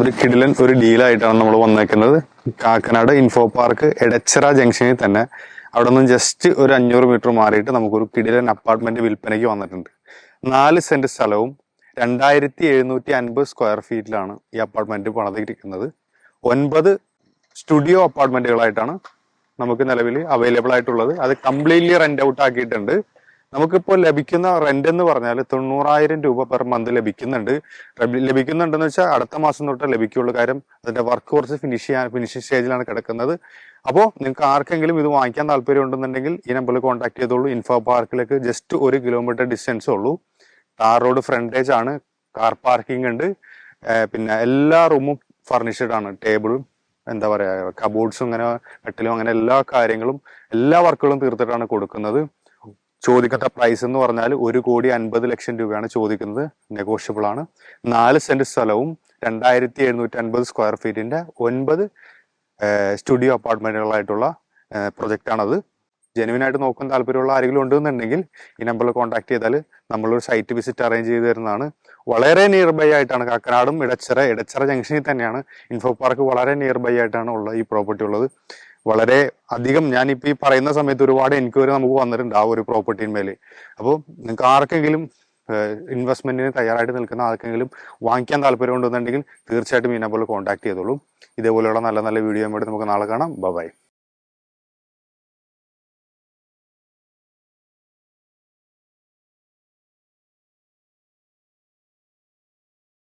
ഒരു കിടിലൻ ഒരു ഡീലായിട്ടാണ് നമ്മൾ വന്നേക്കുന്നത്. കാക്കനാട് ഇൻഫോ പാർക്ക് എടച്ചിറ ജംഗ്ഷനിൽ തന്നെ. അവിടെ നിന്ന് ജസ്റ്റ് ഒരു അഞ്ഞൂറ് മീറ്റർ മാറിയിട്ട് നമുക്കൊരു കിടിലൻ അപ്പാർട്ട്മെന്റ് വിൽപ്പനയ്ക്ക് വന്നിട്ടുണ്ട്. നാല് സെന്റ് സ്ഥലവും രണ്ടായിരത്തി എഴുന്നൂറ്റി അൻപത് സ്ക്വയർ ഫീറ്റിലാണ് ഈ അപ്പാർട്ട്മെന്റ് പണിതിരിക്കുന്നത്. ഒൻപത് സ്റ്റുഡിയോ അപ്പാർട്ട്മെന്റുകളായിട്ടാണ് നമുക്ക് നിലവിൽ അവൈലബിൾ ആയിട്ടുള്ളത്. അത് കംപ്ലീറ്റ്ലി റെന്റ് ഔട്ട് ആക്കിയിട്ടുണ്ട്. നമുക്കിപ്പോൾ ലഭിക്കുന്ന റെന്റ് എന്ന് പറഞ്ഞാൽ തൊണ്ണൂറായിരം രൂപ പെർ മന്ത് ലഭിക്കുന്നുണ്ട്. ലഭിക്കുന്നുണ്ടെന്ന് വെച്ചാൽ അടുത്ത മാസം തൊട്ട് ലഭിക്കുള്ളൂ. കാര്യം അതിന്റെ വർക്ക് കുറച്ച് ഫിനിഷ് ചെയ്യാൻ ഫിനിഷിംഗ് സ്റ്റേജിലാണ് കിടക്കുന്നത്. അപ്പോൾ നിങ്ങൾക്ക് ആർക്കെങ്കിലും ഇത് വാങ്ങിക്കാൻ താല്പര്യം ഉണ്ടെന്നുണ്ടെങ്കിൽ ഈ നമ്പറിൽ കോൺടാക്ട് ചെയ്തോളൂ. ഇൻഫോ പാർക്കിലേക്ക് ജസ്റ്റ് ഒരു കിലോമീറ്റർ ഡിസ്റ്റൻസ് ഉള്ളൂ. ടാർ റോഡ് ഫ്രണ്ടേജ് ആണ്. കാർ പാർക്കിംഗ് ഉണ്ട്. പിന്നെ എല്ലാ റൂമും ഫർണിഷ്ഡ് ആണ്. ടേബിളും എന്താ പറയാ കബോർഡ്സും അങ്ങനെ കട്ടിലും അങ്ങനെ എല്ലാ കാര്യങ്ങളും എല്ലാ വർക്കുകളും തീർത്തിട്ടാണ് കൊടുക്കുന്നത്. ചോദിക്കുന്ന പ്രൈസ് എന്ന് പറഞ്ഞാൽ ഒരു കോടി അൻപത് ലക്ഷം രൂപയാണ് ചോദിക്കുന്നത്. നെഗോഷ്യബിൾ ആണ്. നാല് സെന്റ് സ്ഥലവും രണ്ടായിരത്തി എഴുന്നൂറ്റി അൻപത് സ്ക്വയർ ഫീറ്റിന്റെ ഒൻപത് സ്റ്റുഡിയോ അപ്പാർട്ട്മെന്റുകളായിട്ടുള്ള പ്രൊജക്റ്റ് ആണത്. ജെനുവിൻ ആയിട്ട് നോക്കാൻ താല്പര്യമുള്ള ആരെങ്കിലും ഉണ്ടെന്നുണ്ടെങ്കിൽ ഈ നമ്പറിൽ കോൺടാക്ട് ചെയ്താൽ നമ്മളൊരു സൈറ്റ് വിസിറ്റ് അറേഞ്ച് ചെയ്ത് തരുന്നതാണ്. വളരെ നിയർ ബൈ ആയിട്ടാണ് കാക്കനാടും ഇടച്ചിറ ഇടച്ചിറ ജംഗ്ഷനിൽ തന്നെയാണ്. ഇൻഫോ പാർക്ക് വളരെ നിയർ ബൈ ആയിട്ടാണ് ഉള്ള ഈ പ്രോപ്പർട്ടി ഉള്ളത്. വളരെ അധികം ഞാനിപ്പോ ഈ പറയുന്ന സമയത്ത് ഒരുപാട് എൻക്വയറി നമുക്ക് വന്നിട്ടുണ്ട് ആ ഒരു പ്രോപ്പർട്ടിന്മേൽ അപ്പോൾ നിങ്ങൾക്ക് ആർക്കെങ്കിലും ഇൻവെസ്റ്റ്മെന്റിന് തയ്യാറായിട്ട് നിൽക്കുന്ന ആർക്കെങ്കിലും വാങ്ങിക്കാൻ താല്പര്യം ഉണ്ടെന്നുണ്ടെങ്കിൽ തീർച്ചയായിട്ടും ഈ നമ്പറിൽ കോൺടാക്ട് ചെയ്തോളൂ. ഇതേപോലെയുള്ള നല്ല നല്ല വീഡിയോ നമുക്ക് നാളെ കാണാം. ബൈ